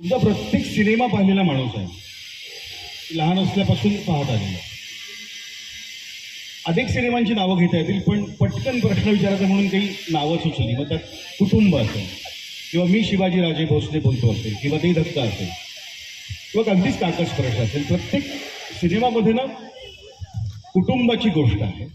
तुमचा प्रत्येक सिनेमा पाहिलेला माणूस आहे. लहान असल्यापासून पाहत आलेला. अनेक सिनेमांची नावं घेता येतील पण पटकन प्रश्न विचारायचा म्हणून काही नावं सुचली. मग त्यात कुटुंब असेल किंवा मी शिवाजी राजे भोसले बोलतो असेल किंवा ते धक्क असेल किंवा अगदीच काकस प्रश्न असेल प्रत्येक सिनेमामध्ये ना कुटुंबाची गोष्ट आहे.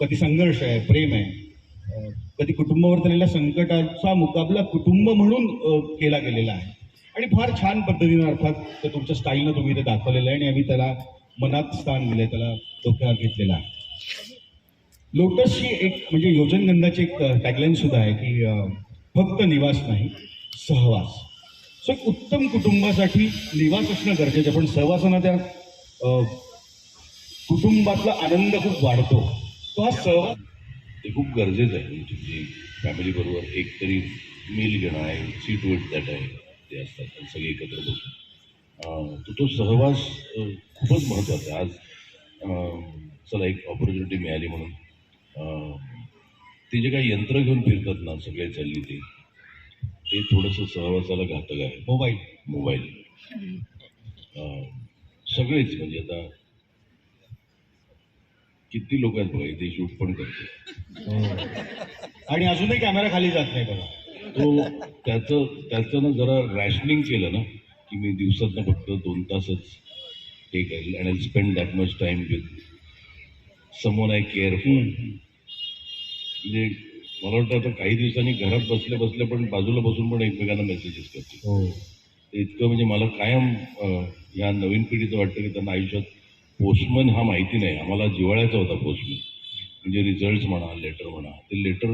कधी संघर्ष आहे प्रेम आहे. कधी कुटुंबावर झालेल्या संकटाचा मुकाबला कुटुंब म्हणून केला गेलेला आहे. आणि फार छान पद्धतीनं अर्थात ते तुमच्या स्टाईलनं तुम्ही ते दाखवलेलं आहे आणि आम्ही त्याला मनात स्थान दिलंय त्याला डोक्यावर घेतलेला आहे. लोटसची एक म्हणजे योजनगंधाची एक टॅगलाईन सुद्धा आहे की फक्त निवास नाही सहवास. सो एक उत्तम कुटुंबासाठी निवास असणं गरजेचं आहे पण सहवासानं त्या कुटुंबातला आनंद खूप वाढतो. तो हा सहवास ते खूप गरजेचं आहे तुमची फॅमिलीबरोबर एक तरी मील घेणं आहे सीट वेट दॅट आहे. ते असतात आणि सगळे एकत्र अं, तर तो सहवास खूपच महत्त्वाचा आहे. आज चला एक ऑपॉर्च्युनिटी मिळाली म्हणून. ते जे काही यंत्र घेऊन फिरतात ना सगळे चालली ते ते थोडंसं सहवासाला घातक आहे. मोबाईल. मोबाईल. सगळेच म्हणजे आता किती लोक आहेत बघा इथे शूट पण करते आणि अजूनही कॅमेरा खाली जात नाही बघा. तो त्याचं त्याचं ना जरा रॅशनिंग केलं ना की मी दिवसातनं फक्त दोन तासच हे करेल and I spend that much time with someone I care म्हणजे मला वाटतं आता काही दिवसांनी घरात बसल्या बसल्या पण बाजूला बसून पण एकमेकांना मेसेजेस करते हो. ते इतकं म्हणजे मला कायम या नवीन पिढीचं वाटतं की त्यांना आयुष्यात पोस्टमन हा माहिती नाही. आम्हाला जिवाळ्याचा होता पोस्टमन म्हणजे रिझल्ट म्हणा लेटर म्हणा. ते लेटर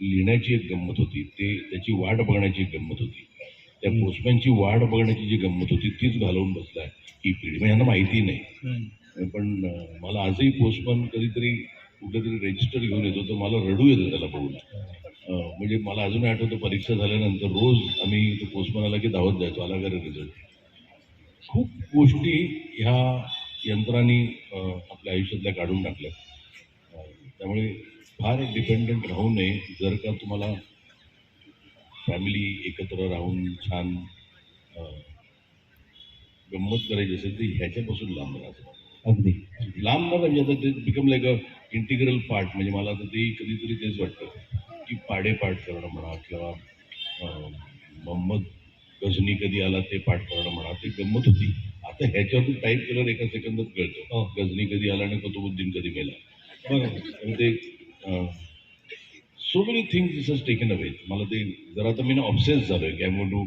लिहिण्याची एक गंमत होती. ते त्याची वाट बघण्याची एक गंमत होती. त्या पोस्टमॅनची वाट बघण्याची जी गंमत होती तीच घालवून बसलाय. ही पिढी म्हणजे यांना माहिती नाही. पण मला आजही पोस्टमन कधीतरी कुठेतरी रजिस्टर घेऊन येतो तर मला रडू येतं त्याला बघून. म्हणजे मला अजून आठवतं परीक्षा झाल्यानंतर रोज आम्ही तो पोस्टमन आला की धावत जायचो. आला का रिझल्ट खूप गोष्टी ह्या यंत्रांनी आपल्या आयुष्यातल्या काढून टाकल्या त्यामुळे फार डिपेंडंट राहू नये जर का तुम्हाला फॅमिली एकत्र राहून छान गंमत करायची असेल तर ह्याच्यापासून लांब राहायचं अगदी. लांब न म्हणजे आता ते become like a integral part म्हणजे मला तर ते कधीतरी तेच वाटतं की पाडे पाठ करणं म्हणा किंवा मोहम्मद गझनी कधी आला ते पाठ करणं म्हणा ते गंमत होती. आता ह्याच्यावरती टाईप केल्यावर एका सेकंदात कळतं. हो. गझनी कधी आला आणि कुतुबुद्दीन कधी बरोबर. आणि ते so many things this has taken away मला ते जरा तर मी ना ऑब्सेस झालो आहे की टू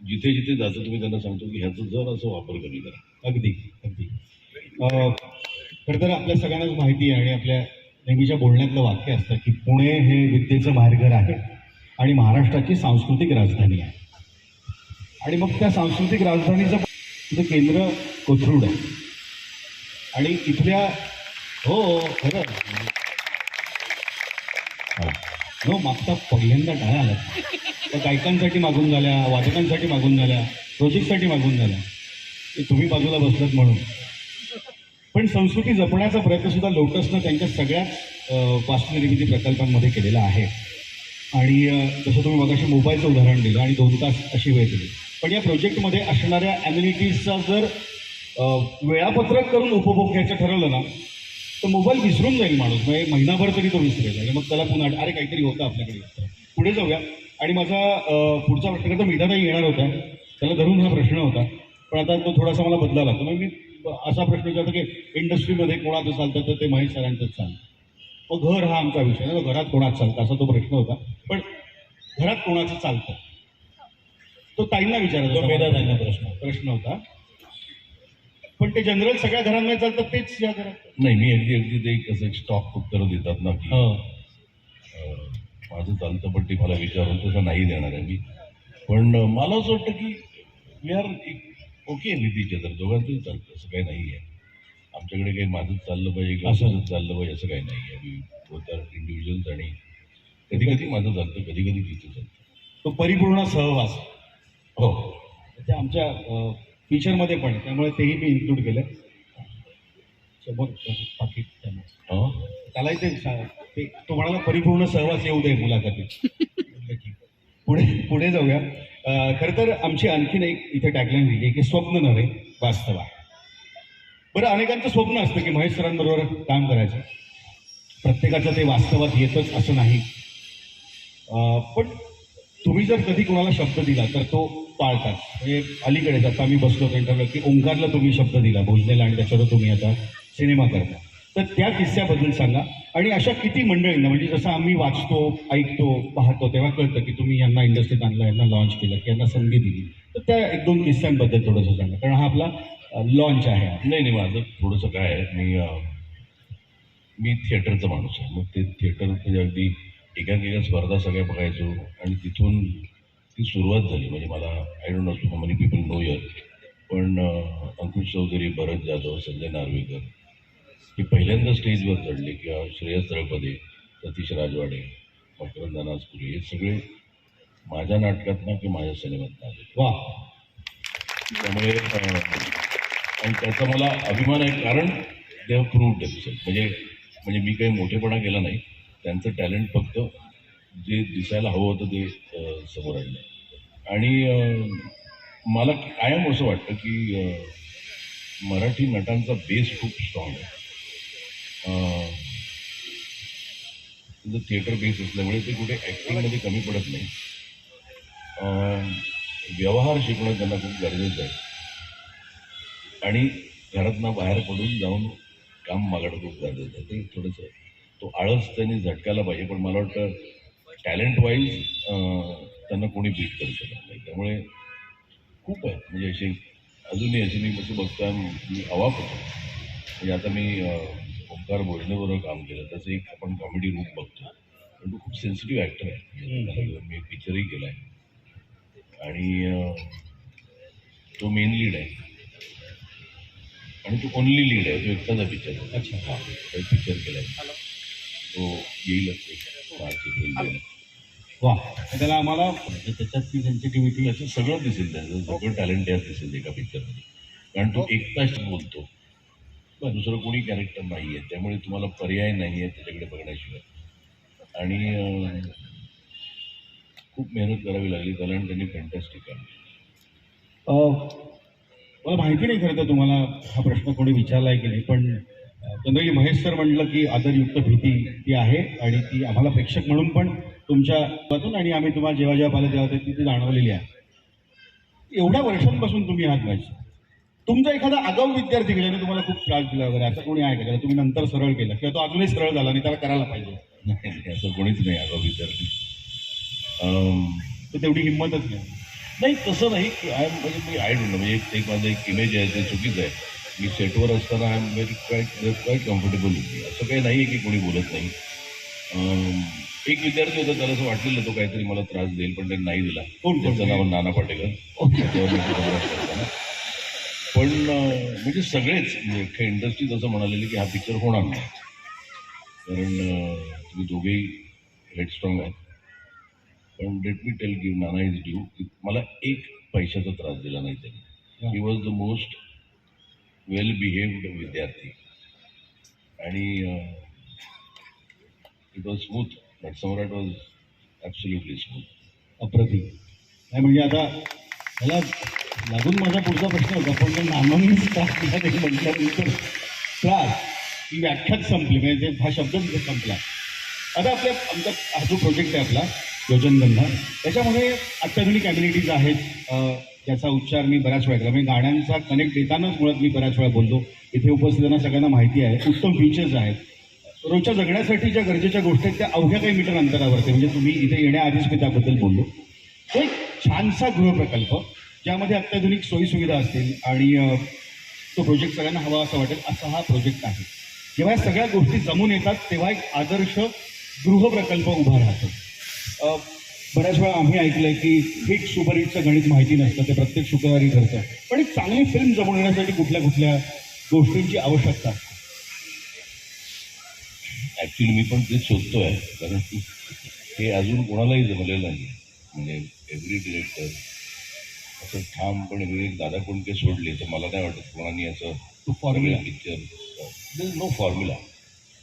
जिथे जिथे जातो तुम्ही त्यांना सांगतो की ह्याचा जर असं वापर कमी करा. अगदी अगदी. खरं तर आपल्या सगळ्यांनाच माहिती आहे आणि आपल्या नेहमीच्या बोलण्यातलं वाक्य असतं की पुणे हे विद्येचं माहेरघर आहे आणि महाराष्ट्राची सांस्कृतिक राजधानी आहे. आणि मग त्या सांस्कृतिक राजधानीचं केंद्र कोथरूड आहे. आणि इथल्या हो हो, खरं. हो. मागचा पहिल्यांदा टाळ्या आला. त्या गायकांसाठी मागून झाल्या वादकांसाठी मागून झाल्या प्रोजेक्टसाठी मागून झाल्या. ते तुम्ही बाजूला बसलात म्हणून. पण संस्कृती जपण्याचा प्रयत्न सुद्धा लोटसनं त्यांच्या सगळ्याच वास्तुनिर्मिती प्रकल्पांमध्ये केलेला आहे. आणि जसं तुम्ही मगाशी मोबाईलचं उदाहरण दिलं आणि दोन तास अशी वेळ दिली. पण या प्रोजेक्टमध्ये असणाऱ्या ॲम्युनिटीजचा जर वेळापत्रक करून उपभोग घ्यायचं ठरवलं ना तर मोबाईल विसरून जाईल माणूस. म्हणजे महिनाभर तरी तो विसरेल. आणि मग त्याला पुन्हा अरे काहीतरी होतं आपल्याकडे. पुढे जाऊया. आणि माझा पुढचा प्रश्न करता मीठाताई येणार होता. त्याला धरून हा प्रश्न होता. पण आता तो थोडासा मला बदलाला. तर मग मी असा प्रश्न विचारतो की इंडस्ट्रीमध्ये कोणाचं चालतं? तर ते महेश सरांचंच चालतं. मग घर हा आमचा विषय. ना घरात कोणाचं चालतं? असा तो प्रश्न होता. पण घरात कोणाचं चालतं? तो ताईंना विचारायचा तो होता. मेधाताईंना प्रश्न. प्रश्न होता. पण ते जनरल सगळ्या घरांमध्ये चालतं तेच या घरात नाही मी अगदी अगदी ते कसं स्टॉक उत्तर देतात ना की हो. अं, माझं चालतं पण ते मला विचारून तसं नाही देणार आहे मी. पण अं, मला असं वाटतं की वी आर ओके नितीच्या तर दोघांचंही चालतं असं काही नाही आहे. आमच्याकडे काही माझंच चाललं पाहिजे किंवा असं. तुझंच चाललं पाहिजे असं काही नाही आहे. मी बोथ आर इंडिव्हिज्युअल्स आणि कधी कधी माझं चालतं कधी कधी तिचं चालतं. तो परिपूर्ण सहवास. हो. ते आमच्या फीचरमध्ये पण. त्यामुळे तेही मी इन्क्लूड केलं. पाकिट त्यामुळे हो? त्यालाही ते ते म्हणाला परिपूर्ण सहवास येऊ दे मुलाखतीत. पुढे पुढे जाऊया. खरं तर आमची आणखीन एक इथे टॅगलाईन लिहिली आहे की स्वप्न नव्हे वास्तव आहे. बरं अनेकांचं स्वप्न असतं की महेश सरांबरोबर काम करायचं. प्रत्येकाचं ते वास्तवात येतच असं नाही. पण तुम्ही जर कधी कोणाला शब्द दिला तर तो पाळतात. म्हणजे अलीकडेच आता आम्ही बसलो त्यांच्या की ओंकारला तुम्ही शब्द दिला भोजनेला आणि त्याच्यावर तुम्ही आता सिनेमा करता. तर त्या किस्स्याबद्दल सांगा. आणि अशा किती मंडळींना म्हणजे जसं आम्ही वाचतो ऐकतो पाहतो तेव्हा कळतं की तुम्ही यांना इंडस्ट्रीत आणलं यांना लॉन्च केलं की यांना संधी दिली. तर त्या एक दोन किस्स्यांबद्दल थोडंसं सांगा. कारण हा आपला लॉन्च आहे नाही नाही माझं थोडंसं काय आहे मी मी थिएटरचा माणूस आहे. मग ते थिएटर म्हणजे अगदी एकांकिका स्पर्धा सगळ्या बघायचो. आणि तिथून ती सुरुवात झाली. म्हणजे मला I don't know too many people know year पण अंकुश चौधरी भरत जाधव संजय नार्वेकर हे पहिल्यांदा स्टेजवर चढले किंवा श्रेयस तळपदे सतीश राजवाडे मकरंद नाजपुरी हे सगळे माझ्या नाटकातनं की माझ्या सिनेमातनं आले. वा! त्यामुळे आणि त्याचा मला अभिमान आहे कारण दे हॅव प्रूव्ड म्हणजे म्हणजे मी काही मोठेपणा केला नाही. त्यांचं टॅलेंट फक्त जे दिसायला हवं होतं ते समोर आणलं. आणि मला कायम असं वाटतं की मराठी नटांचा बेस खूप स्ट्रॉंग आहे. थिएटर बेस असल्यामुळे ते कुठे ॲक्टिंगमध्ये कमी पडत नाही. व्यवहार शिकणं त्यांना खूप गरजेचं आहे. आणि घरातनं बाहेर पडून जाऊन काम मागणं खूप गरजेचं आहे. ते थोडंसं तो आळस त्यांनी झटकायला पाहिजे. पण मला वाटतं टॅलेंट वाईज त्यांना कोणी बीट करू शकत नाही. त्यामुळे खूप आहे. म्हणजे अशी अजूनही अशी मी कसं बघता मी अवाक होतो म्हणजे आता मी ओंकार भोजनेबरोबर काम केलं. त्याचं एक आपण कॉमेडी रूप बघतो. पण तो खूप सेन्सिटिव्ह ॲक्टर आहे. म्हणजे मी पिक्चरही केला आहे आणि तो मेन लीड आहे. आणि तो ओनली लीड आहे. तो एकटाच आहे पिक्चर अच्छा. हां. पिक्चर केला आहे तो येईलच. मार्च एप्रिल वा. त्याला आम्हाला म्हणजे त्याच्यात ती सेन्सिटिव्हिटी त्याचं सगळं दिसेल त्याचं सगळं टॅलेंट यात दिसेल एका पिक्चरमध्ये कारण तो एकटाच बोलतो दुसरं कोणी कॅरेक्टर नाही आहे त्यामुळे तुम्हाला पर्याय नाही आहे त्याच्याकडे बघण्याशिवाय. आणि खूप मेहनत करावी लागली. त्याला आणि त्यांनी फॅन्टॅस्टिक. अ, मला माहिती नाही खरं तर तुम्हाला हा प्रश्न कोणी विचारला आहे की नाही पण जनरली महेश सर म्हटलं की आदरयुक्त भीती ती आहे आणि ती आम्हाला प्रेक्षक म्हणून पण तुमच्या आणि आम्ही तुम्हाला जेव्हा जेव्हा पाहिलं तेव्हा ती ती जाणवलेली आहे. एवढ्या वर्षांपासून तुम्ही आहात महेश तुमचा एखादा आगाऊ विद्यार्थी ज्याने तुम्हाला खूप त्रास दिला वगैरे असं कोणी आहे का तुम्ही नंतर सरळ केलं? किंवा तो अजूनही सरळ झाला आणि त्याला करायला पाहिजे? असं कोणीच नाही आगा विद्यार्थी. तर तेवढी हिंमतच नाही. नाही तसं नाही की आय म्हणजे मी आय डोंट नो म्हणजे एक- एक माझं एक इमेज आहे ते चुकीचं आहे. मी सेटवर असताना I am very quite quite comfortable होती असं काही नाही आहे की कोणी बोलत नाही. एक विद्यार्थी होता त्याला असं वाटलेलं तो काहीतरी मला त्रास देईल पण त्यांनी नाही दिला. कोण-? त्याचं नाव नाना पाटेकर. पण म्हणजे सगळेच म्हणजे अख्ख्या इंडस्ट्रीत असं म्हणालेले की हा पिक्चर होणार नाही. कारण तुम्ही दोघेही हेडस्ट्रॉंग आहात. पण let me tell give Nana is due मला एक पैशाचा त्रास दिला नाही त्यांनी. ही. Was the most well behaved विद्यार्थी. आणि it was smooth Natsamrat was absolutely smooth अप्रतिम. नाही म्हणजे आता मला लागून माझा पुढचा प्रश्न होता पण ते नामांनीच त्रास दिला म्हटल्यानंतर त्रास. ही व्याख्याच संपली म्हणजे हा शब्दच संपला. आता आपल्या आमचा हा जो प्रोजेक्ट आहे आपला योजनगंधा त्याच्यामध्ये अत्याधुनिक ॲबिलिटीज आहेत. त्याचा उच्चार मी बऱ्याच वेळा केला. म्हणजे गाण्यांचा कनेक्ट देतानाच मुळात मी बऱ्याच वेळा बोललो. इथे उपस्थितांना सगळ्यांना माहिती आहे. उत्तम फीचर्स आहेत. रोजच्या जगण्यासाठी ज्या गरजेच्या गोष्टी आहेत त्या अवघ्या काही मीटर अंतरावरती. म्हणजे तुम्ही इथे येण्याआधीच मी त्याबद्दल बोललो. तो एक छानसा गृहप्रकल्प ज्यामध्ये अत्याधुनिक सोयीसुविधा असतील आणि तो प्रोजेक्ट सगळ्यांना हवा असं वाटेल असा हा प्रोजेक्ट आहे. जेव्हा या सगळ्या गोष्टी जमून येतात तेव्हा एक आदर्श गृहप्रकल्प उभा राहतो. बऱ्याच वेळा आम्ही ऐकलंय की हिट सुपरहिटचं गणित माहिती नसतं ते प्रत्येक शुक्रवारी घडतं. पण एक चांगली फिल्म जमून येण्यासाठी कुठल्या कुठल्या गोष्टींची आवश्यकता असते. ॲक्च्युली मी पण तेच शोधतो आहे कारण हे अजून कोणालाही जमलेलं नाही म्हणजे एव्हरी डिरेक्टर असं ठामपणे विवेक दादा कोणते सोडले तर मला नाही वाटत कोणाने असं तो formula picture is no formula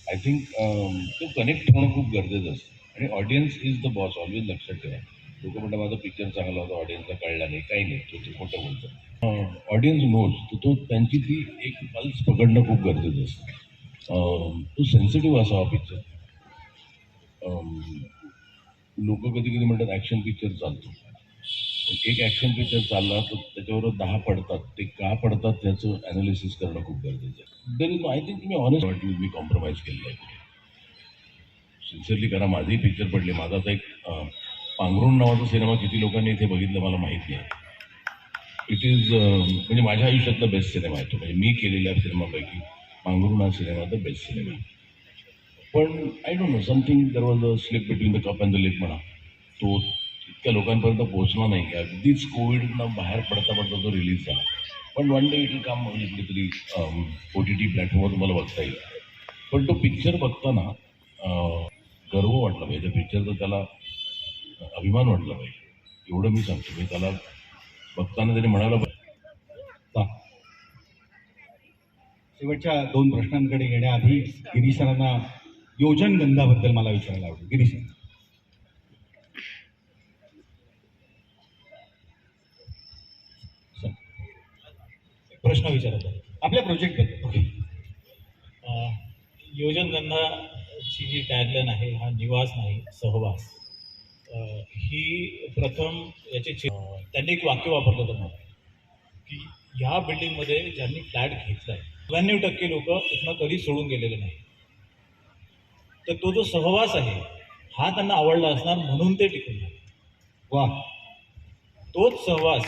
I think तो कनेक्ट होणं खूप गरजेचं असतं. आणि audience is the boss always लक्षात ठेवा. लोक म्हणतात माझा पिक्चर चांगला होता ऑडियन्सला कळला नाही. काही नाही तो ते खोटं बोलतो. ऑडियन्स नोज तर तो त्यांची ती एक पल्स पकडणं खूप गरजेचं असतं. तो सेन्सिटिव्ह असावा पिक्चर लोक कधी कधी म्हणतात ॲक्शन पिक्चर चालतो. एक ॲक्शन पिक्चर चालला तर त्याच्यावर दहा पडतात. ते का पडतात त्याचं ॲनालिसिस करणं खूप गरजेचं आहे. देन आय थिंक मी ऑनेस्ट वाटली मी कॉम्प्रोमाइज केलेलं आहे. सिन्सिअरली करा माझेही पिक्चर पडले. माझा आता एक पांघरुण नावाचा सिनेमा किती लोकांनी इथे बघितलं मला माहीत नाही. इट इज म्हणजे माझ्या आयुष्यातला बेस्ट सिनेमा आहे तो. म्हणजे मी केलेल्या सिनेमापैकी Panghrun cinema the best cinema पण I don't know something there was a slip between the cup and the lake म्हणा. तो इतक्या लोकांपर्यंत पोहोचला नाही अगदीच कोविडनं बाहेर पडता पडता तो रिलीज झाला. पण वन डे इट काम म्हणजे कुठेतरी ओ टी टी प्लॅटफॉर्मवर तुम्हाला बघता येईल. पण तो पिक्चर बघताना गर्व वाटला पाहिजे. त्या पिक्चरचा त्याला अभिमान वाटला पाहिजे. एवढं मी सांगतो. मी त्याला बघताना त्याने म्हणायला पाहिजे शेवटच्या दोन प्रश्नांकडे येण्याआधी गिरीश सरांना योजन गंधाबद्दल मला विचारायला आवडेल. गिरीश. प्रश्न विचारत आहे. आपल्या प्रोजेक्टबद्दल ओके अ, योजन गंधाची जी टॅगलाईन आहे हा निवास नाही सहवास. ही प्रथम याचे त्यांनी एक वाक्य वापरलं होतं मला की ह्या बिल्डिंगमध्ये ज्यांनी फ्लॅट आहे नव्याण्णव टक्के लोक इथनं कधी सोडून गेलेले नाही तर तो जो सहवास आहे हा त्यांना आवडला असणार म्हणून ते टिकून वा तोच सहवास.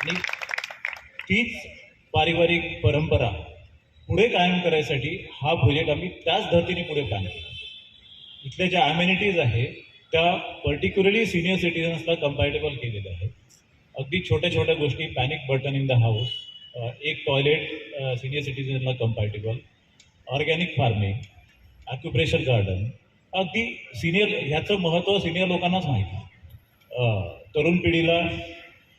आणि तीच पारिवारिक परंपरा पुढे कायम करायसाठी हा प्रोजेक्ट आम्ही त्याच धर्तीने पुढे प्लॅन इथल्या ज्या ॲम्युनिटीज आहे त्या पर्टिक्युलरली सिनियर सिटीजन्सला कम्पॅरेटेबल केलेल्या आहेत. अगदी छोट्या छोट्या गोष्टी panic button in the house एक toilet senior सिटीजनला compatible organic farming acupressure garden अगदी सिनियर ह्याचं महत्त्व सिनियर लोकांनाच माहिती तरुण पिढीला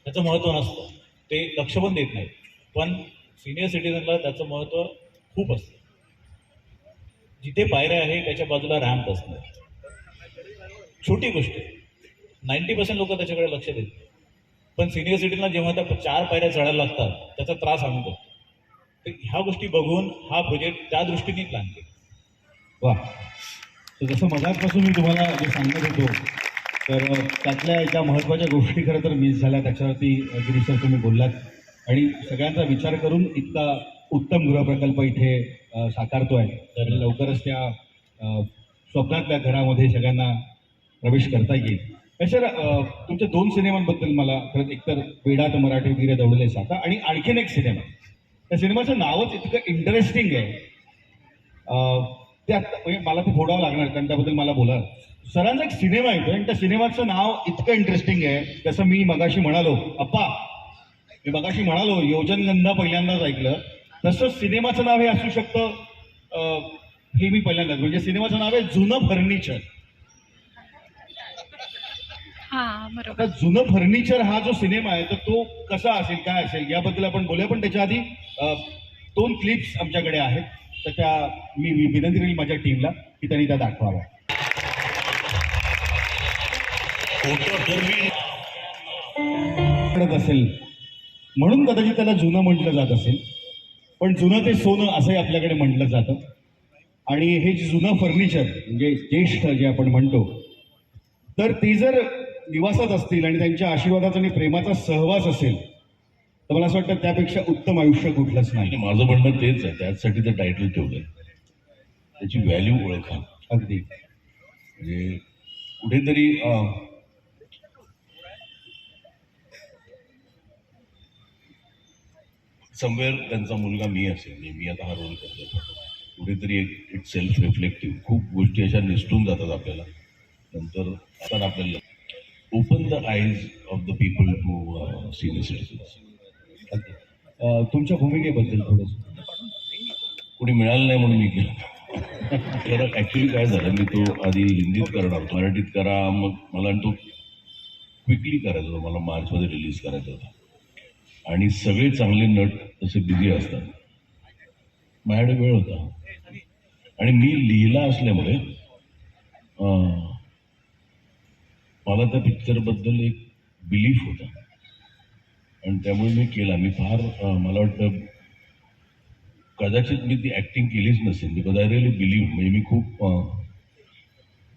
त्याचं महत्त्व नसतं. ते लक्ष पण देत नाहीत. पण सिनियर सिटीजनला त्याचं महत्त्व खूप असतं. जिथे पायऱ्या आहे त्याच्या बाजूला रॅम्प असणार. छोटी गोष्ट आहे. नाईन्टी पर्सेंट लोक त्याच्याकडे लक्ष देत नाही. पण सिनियर सिटीजनला जेव्हा त्या चार पायऱ्या चढायला लागतात त्याचा त्रास आणतो तर ह्या गोष्टी बघून हा प्रोजेक्ट त्या दृष्टीने प्लॅन केला. वा. तर जसं मगापासून मी तुम्हाला जे सांगत होतो तर त्यातल्या एका महत्त्वाच्या गोष्टी खरं तर मिस झाल्या त्याच्यावरती गिरीश सर तुम्ही बोललात. आणि सगळ्यांचा विचार करून इतका उत्तम गृहप्रकल्प इथे साकारतो साकारतोय. तर लवकरच त्या स्वप्नातल्या घरामध्ये सगळ्यांना प्रवेश करता येईल. सर तुमच्या दोन सिनेमांबद्दल मला खरंच एकतर वेडात मराठी वीर दौडले साता आणि आणखीन एक सिनेमा. त्या सिनेमाचं नावच इतकं इंटरेस्टिंग आहे. त्या ते आत्ता म्हणजे मला ते फोडावं लागणार कारण त्याबद्दल मला बोला. सरांचा एक सिनेमा येतो आणि त्या सिनेमाचं नाव इतकं इंटरेस्टिंग आहे जसं मी मगाशी म्हणालो अप्पा. मी मगाशी म्हणालो योजनगंधा पहिल्यांदाच ऐकलं. तसं सिनेमाचं नाव हे असू शकतं हे मी पहिल्यांदाच म्हणजे सिनेमाचं नाव आहे जुनं फर्निचर. हा बरोबर. आता जुनं फर्निचर हा जो सिनेमा आहे तर तो कसा असेल काय असेल याबद्दल आपण बोलूया पण त्याच्या आधी अ, दोन क्लिप्स आमच्याकडे आहेत. तर त्या मी मी विनंती करेल माझ्या टीमला की त्यांनी त्या दाखवाव्या. पडत असेल. म्हणून कदाचित त्याला जुनं म्हटलं जात असेल पण जुनं ते सोनं असंही आपल्याकडे म्हटलं जातं. आणि हे जे जुनं फर्निचर म्हणजे ज्येष्ठ जे आपण म्हणतो तर ते जर निवासात असतील आणि त्यांच्या आशीर्वादाचा आणि प्रेमाचा सहवास असेल तर मला असं वाटतं त्यापेक्षा उत्तम आयुष्य कुठलंच नाही. माझं म्हणणं तेच आहे त्याचसाठी ते टायटल ठेवलंय. त्याची व्हॅल्यू ओळखा. अगदी. म्हणजे कुठेतरी समवेअर त्यांचा मुलगा मी असेल म्हणजे मी आता हा रोल करतो कुठेतरी एक इट सेल्फ रिफ्लेक्टिव्ह खूप गोष्टी अशा निसटून जातात आपल्याला. नंतर आता आपल्याला open the eyes of the people to senior citizens तुमच्या भूमिकेबद्दल थोडंसं. कुणी मिळालं नाही म्हणून मी केलं तर ॲक्च्युली काय झालं मी तो आधी हिंदीत करणार मराठीत करा मग मला तो क्विकली करायचा होता मला मार्चमध्ये रिलीज करायचा होता. आणि सगळे चांगले नट तसे बिझी असतात. माझ्याकडे वेळ होता. आणि मी लिहिला असल्यामुळे मला त्या पिक्चरबद्दल एक बिलीफ होता. आणि त्यामुळे मी केला. मी फार मला वाटतं कदाचित मी ती ॲक्टिंग केलीच नसेल. बिकॉज आय रिअली बिलीव्ह म्हणजे मी खूप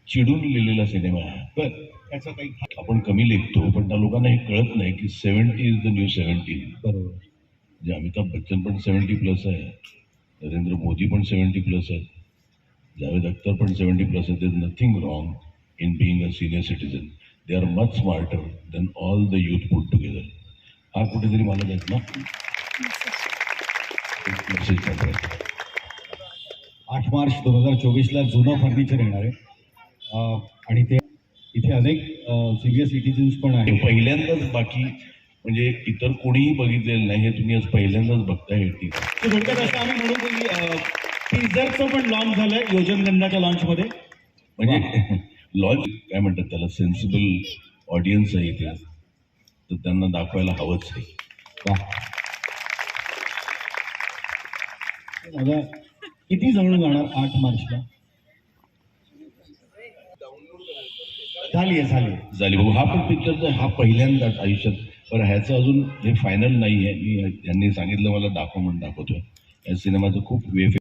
चिडून लिहिलेला सिनेमा आहे. बर त्याचा काही आपण कमी लेखतो पण त्या लोकांना हे कळत नाही की seventy is the new seventeen बरोबर. म्हणजे अमिताभ बच्चन पण सेवन्टी प्लस आहे नरेंद्र मोदी पण सेवन्टी प्लस आहेत जावेद अख्तर पण सेवन्टी प्लस आहे there nothing wrong in being a senior citizen they are much smarter than all the youth put together हा कुठेतरी मला त्यातला एक मेसेज पाठवायचा आठ मार्च दोन हजार चोवीसला जुनं फर्निचर येणार आहे. आणि ते इथे अनेक सिनियर सिटीजन्स पण हे आहेत. पहिल्यांदाच बाकी म्हणजे इतर कोणीही बघितलेलं नाही हे तुम्ही आज पहिल्यांदाच बघताय टी तर थोडक्यात असं आम्ही म्हणू की टीझरचं पण लॉन्च झालंय योजनगंधाच्या लॉन्चमध्ये म्हणजे लॉन्च काय म्हणतात त्याला? सेन्सिबल ऑडियन्स आहे इथे. तर त्यांना दाखवायला हवंच आहे. दादा किती जण जाणार आठ मार्चला? झाली आहे झाली झाली. बघू हा पण पिक्चर हा पहिल्यांदाच आयुष्यात. पण ह्याचं अजून हे फायनल नाही आहे मी यांनी सांगितलं मला दाखव म्हणून दाखवतोय. या सिनेमाचं खूप वेफ